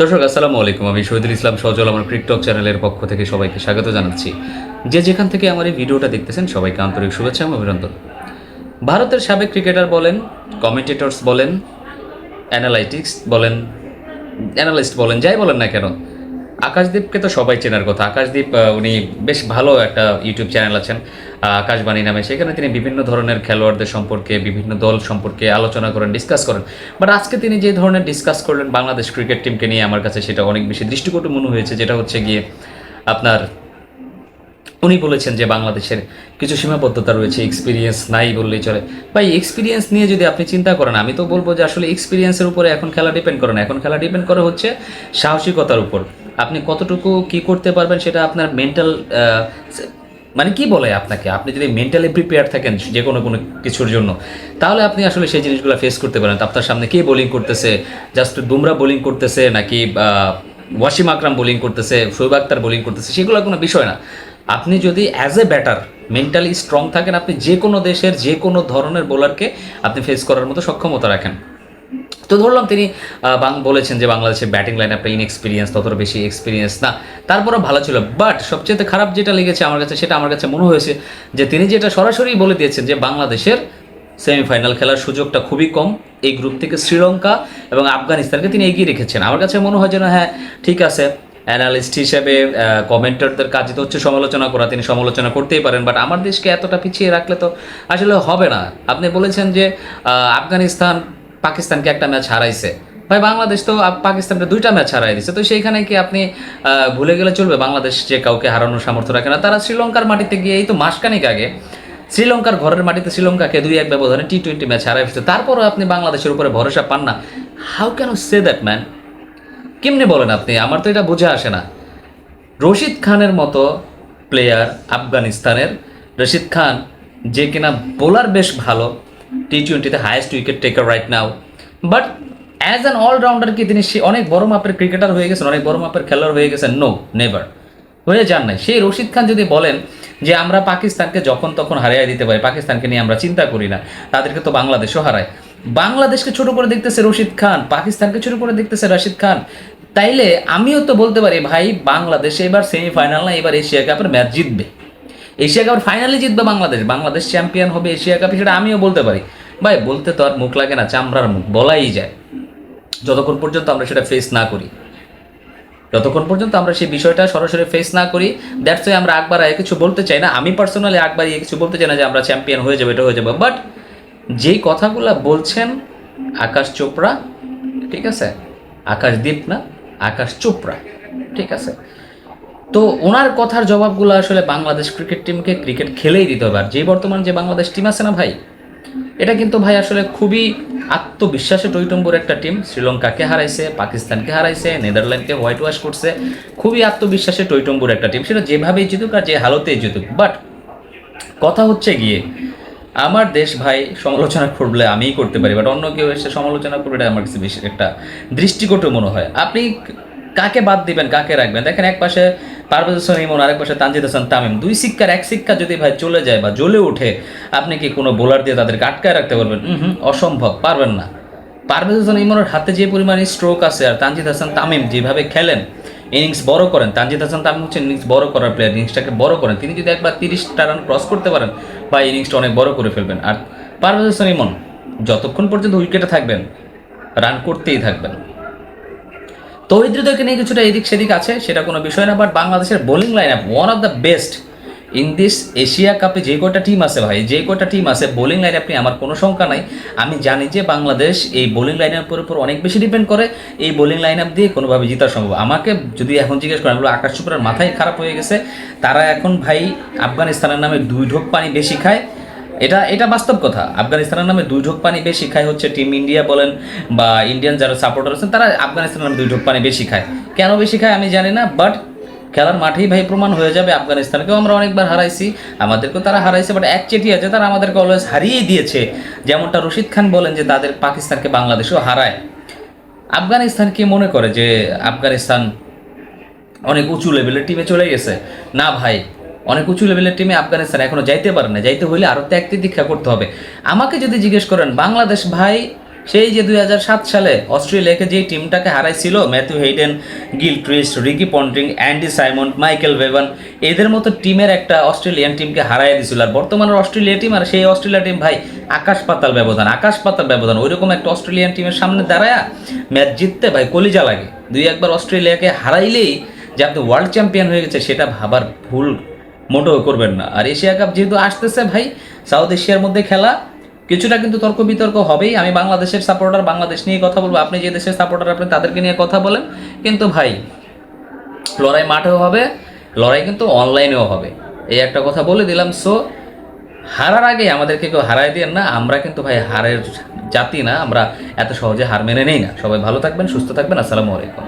দর্শক, আসসালামু আলাইকুম। আমি শহীদুল ইসলাম সজল, আমার ক্রিকটক চ্যানেলের পক্ষ থেকে সবাইকে স্বাগত জানাচ্ছি। যে যেখান থেকে আমার এই ভিডিওটা দেখতেছেন, সবাইকে আন্তরিক শুভেচ্ছা এবং অভিনন্দন। ভারতের সাবেক ক্রিকেটার বলেন কমেন্টেটর্স বলেন অ্যানালাইটিক্স বলেন অ্যানালিস্ট বলেন, যাই বলেন না কেন আকাশদীপকে তো সবাই চেনার কথা। আকাশদীপ উনি বেশ ভালো একটা ইউটিউব চ্যানেল আছেন আকাশবাণী নামে। সেখানে তিনি বিভিন্ন ধরনের খেলোয়াড়দের সম্পর্কে, বিভিন্ন দল সম্পর্কে আলোচনা করেন ডিসকাস করেন। বাট আজকে তিনি যে ধরনের ডিসকাস করলেন বাংলাদেশ ক্রিকেট টিমকে নিয়ে আমার কাছে সেটা অনেক বেশি দৃষ্টিকটু মনে হয়েছে, যেটা হচ্ছে গিয়ে আপনার উনি বলেছেন যে বাংলাদেশের কিছু সীমাবদ্ধতা রয়েছে এক্সপিরিয়েন্স নাই বললেই চলে। ভাই এক্সপিরিয়েন্স নিয়ে যদি আপনি চিন্তা করেন, আমি তো বলব যে আসলে এক্সপিরিয়েন্সের উপরে এখন খেলা ডিপেন্ড করে না। এখন খেলা ডিপেন্ড করে হচ্ছে সাহসিকতার উপর। আপনি কতটুকু কি করতে পারবেন সেটা আপনার মেন্টাল মানে কি বলে আপনাকে? আপনি যদি মেন্টালি প্রিপেয়ার থাকেন যে কোনো কোনো কিছুর জন্য, তাহলে আপনি আসলে সেই জিনিসগুলো ফেস করতে পারেন। আপনার সামনে কে বোলিং করতেছে? জাস্ট বুমরা বোলিং করতেছে নাকি ওয়াসিম আকরাম বোলিং করতেছে, শোয়েব আক্তার বোলিং করতেছে, সেগুলো কোনো বিষয় না। আপনি যদি as a batter mentally strong থাকেন, আপনি যে কোনো দেশের যে কোনো ধরনের বোলারকে আপনি ফেস করার মতো সক্ষমতা রাখেন। তো ধরলাম তিনি বলেছেন যে বাংলাদেশের ব্যাটিং লাইন আপনার ইনএক্সপিরিয়েন্স ততটা বেশি এক্সপিরিয়েন্স না। তারপরও ভালো ছিল। বাট সবচেয়ে খারাপ যেটা লেগেছে আমার কাছে, সেটা আমার কাছে মনে হয়েছে যে তিনি যেটা সরাসরি বলে দিয়েছেন যে বাংলাদেশের সেমিফাইনাল খেলার সুযোগটা খুবই কম। এই গ্রুপ থেকে শ্রীলঙ্কা এবং আফগানিস্তানকে তিনি এগিয়ে রেখেছেন। আমার কাছে মনে হয় যেন হ্যাঁ ঠিক আছে অ্যানালিস্ট হিসেবে কমেন্টারদের কাজে তো হচ্ছে সমালোচনা করা, তিনি সমালোচনা করতেই পারেন। বাট আমার দেশকে এতটা পিছিয়ে রাখলে তো আসলে হবে না। আপনি বলেছেন যে আফগানিস্তান পাকিস্তানকে একটা ম্যাচ হারাইছে। ভাই, বাংলাদেশ তো পাকিস্তানকে দুইটা ম্যাচ হারাই দিছে। তো সেইখানে কি আপনি ভুলে গেলে চলবে বাংলাদেশ যে কাউকে হারানোর সামর্থ্য রাখে না? তারা শ্রীলঙ্কার মাটিতে গিয়ে, এই তো মাসখানেক আগে, শ্রীলঙ্কার ঘরের মাটিতে শ্রীলঙ্কাকে দুই এক ব্যবধানে টি টোয়েন্টি ম্যাচ হারাই ফেলছে। তারপরও আপনি বাংলাদেশের উপরে ভরসা পান না। How can say that man কেমনে বলেন আপনি? আমার তো এটা বোঝা আসে না। রশিদ খানের মতো প্লেয়ার আফগানিস্তানের, রশিদ খান যে কিনা বোলার বেশ ভালো টি টোয়েন্টিতে highest wicket taker right now but as an all rounder কি তিনি সে অনেক বড় মাপের ক্রিকেটার হয়ে গেছেন, অনেক বড় মাপের খেলোয়াড় হয়ে গেছেন? নো নেভার হয়ে যান নাই। সেই রশিদ খান যদি বলেন যে আমরা পাকিস্তানকে যখন তখন হারিয়ে দিতে পারি, পাকিস্তানকে নিয়ে আমরা চিন্তা করি না, তাদেরকে তো বাংলাদেশও হারায়। বাংলাদেশকে ছোট করে দেখতেছে রশিদ খান, পাকিস্তানকে ছোট করে দেখতেছে রশিদ খান। তাইলে আমিও তো বলতে পারি, ভাই, বাংলাদেশ এবার সেমিফাইনাল না, এবার এশিয়া কাপের ম্যাচ জিতবে। এশিয়া কাপের ফাইনালে জিতবে বাংলাদেশ। বাংলাদেশ চ্যাম্পিয়ন হবে এশিয়া কাপে সেটা আমিও বলতে পারি। ভাই, বলতে তো আর মুখ লাগে না, চামড়ার মুখ, বলাই যায়। যতক্ষণ পর্যন্ত আমরা সেটা ফেস না করি। যতক্ষণ পর্যন্ত আমরা সেই বিষয়টা সরাসরি ফেস না করি দ্যাটস ওয়াই আমরা আকবার কিছু বলতে চাই না। আমি পার্সোনালি আকবার কিছু বলতে চাই না যে আমরা চ্যাম্পিয়ন হয়ে যাব, এটা হয়ে যাব। বাট যেই কথাগুলো বলছেন, আকাশ চোপড়া, ঠিক আছে? আকাশদীপ না, আকাশ চোপড়া, ঠিক আছে? তো ওনার কথার জবাবগুলো আসলে বাংলাদেশ ক্রিকেট টিমকে ক্রিকেট খেলেই দিতে হবে। আর যে বর্তমান যে বাংলাদেশ টিম আছে না ভাই, এটা কিন্তু ভাই আসলে খুবই আত্মবিশ্বাসে টৈটম্বুর একটা টিম শ্রীলঙ্কাকে হারাইছে, পাকিস্তানকে হারাইছে, নেদারল্যান্ডকে হোয়াইট ওয়াশ করছে। খুবই আত্মবিশ্বাসে টৈটম্বুর একটা টিম সেটা যেভাবেই জিতুক আর যে হালতেই জিতুক। বাট কথা হচ্ছে গিয়ে, আমার দেশ ভাই সমালোচনা করলে আমিই করতে পারি। বাট অন্য কেউ এসে সমালোচনা করবে এটা আমার কাছে বেশি একটা দৃষ্টিকটু মনে হয়। আপনি কাকে বাদ দিবেন, কাকে রাখবেন? দেখেন এক পাশে পারভেজ হোসেন ইমন, আরেক পাশে তানজিদ হাসান তামিম। দুই শিক্ষার, এক শিক্ষা যদি ভাই চলে যায় বা জ্বলে ওঠে, আপনি কি কোনো বোলার দিয়ে তাদেরকে আটকায় রাখতে পারবেন? হুম, অসম্ভব, পারবেন না। পারভেজ হোসেন ইমনের হাতে যে পরিমাণে স্ট্রোক আছে আর তানজিদ হাসান তামিম যেভাবে খেলেন ইনিংস বড় করেন, তানজিদ হাসান তামিম হচ্ছে ইনিংস বড় করার প্লেয়ার ইনিংসটাকে বড় করেন। তিনি যদি একবার তিরিশটা রান ক্রস করতে পারেন বা ইনিংসটা অনেক বড় করে ফেলবেন। আর পারভেজ হোসেন ইমন, যতক্ষণ পর্যন্ত উইকেটে থাকবেন রান করতেই থাকবেন। তৌহিদ নিয়ে কিছুটা এদিক সেদিক আছে, সেটা কোনো বিষয় না বাট বাংলাদেশের bowling line up one of the best in this Asia কাপে যে কটা টিম আছে ভাই, যে কটা টিম আছে বোলিং লাইন আপনি আমার কোনো শঙ্কা নাই। আমি জানি যে বাংলাদেশ এই বোলিং লাইন আপের উপর অনেক বেশি ডিপেন্ড করে, এই বোলিং লাইন আপ দিয়ে কোনোভাবে জিতা সম্ভব। আমাকে যদি এখন জিজ্ঞেস করেন, বলো আকাশ চোপড়ার মাথায় খারাপ হয়ে গেছে, তারা এখন ভাই আফগানিস্তানের নামে দুই ঢোক পানি বেশি খায় এটা এটা বাস্তব কথা। আফগানিস্তানের নামে দুই ঢোক পানি বেশি খায় হচ্ছে টিম ইন্ডিয়া বলেন বা ইন্ডিয়ান যারা সাপোর্টার আছেন, তারা আফগানিস্তানের নামে দুই ঢোক পানি বেশি খায়। কেন বেশি খায় আমি জানি না বাট খেলার মাঠেই ভাই প্রমাণ হয়ে যাবে আফগানিস্তানকেও আমরা অনেকবার হারাইছি, আমাদেরকেও তারা হারাইছে বাট এক চেটি আছে, তারা আমাদেরকে অলওয়েজ হারিয়েই দিয়েছে। যেমনটা রশিদ খান বলেন যে তাদের পাকিস্তানকে বাংলাদেশও হারায়। আফগানিস্তান কি মনে করে যে আফগানিস্তান অনেক উঁচু লেভেলের টিমে চলে গেছে? না ভাই অনেক উঁচু লেভেলের টিমে আফগানিস্তান এখনও যাইতে পারে না। যাইতে হইলে আরও ত্যাগ দীক্ষা করতে হবে। আমাকে যদি জিজ্ঞেস করেন, বাংলাদেশ ভাই, সেই যে দুই হাজার সাত সালে অস্ট্রেলিয়াকে যে টিমটাকে হারাইছিল Matthew Hayden Gilchrist Ricky Ponting Andy Symonds Michael Bevan এদের মতো টিমের একটা অস্ট্রেলিয়ান টিমকে হারাই দিছিল। আর বর্তমানের অস্ট্রেলিয়া টিম আর সেই অস্ট্রেলিয়া টিম ভাই, আকাশ পাতাল ব্যবধান, আকাশ পাতাল ব্যবধান। ওইরকম একটা অস্ট্রেলিয়ান টিমের সামনে দাঁড়ায় ম্যাচ জিততে ভাই কলিজা লাগে। দুই একবার অস্ট্রেলিয়াকে হারাইলেই যে আপনি ওয়ার্ল্ড চ্যাম্পিয়ন হয়ে গেছে, সেটা ভাবার ভুল মোটেও করবেন না। আর এশিয়া কাপ যেহেতু আসতেছে ভাই, সাউথ এশিয়ার মধ্যে খেলা, কিছুটা কিন্তু তর্ক বিতর্ক হবেই। আমি বাংলাদেশের সাপোর্টার বাংলাদেশ নিয়ে কথা বলব। আপনি যে দেশের সাপোর্টার আপনি তাদেরকে নিয়ে কথা বলেন। কিন্তু ভাই, লড়াই মাঠেও হবে, লড়াই কিন্তু অনলাইনেও হবে। এই একটা কথা বলে দিলাম সো হারার আগে আমাদেরকে কেউ হারাই দিয়েন না। আমরা কিন্তু ভাই হারের জাতি না, আমরা এত সহজে হার মেনে নেই না। সবাই ভালো থাকবেন, সুস্থ থাকবেন। আসসালামু আলাইকুম।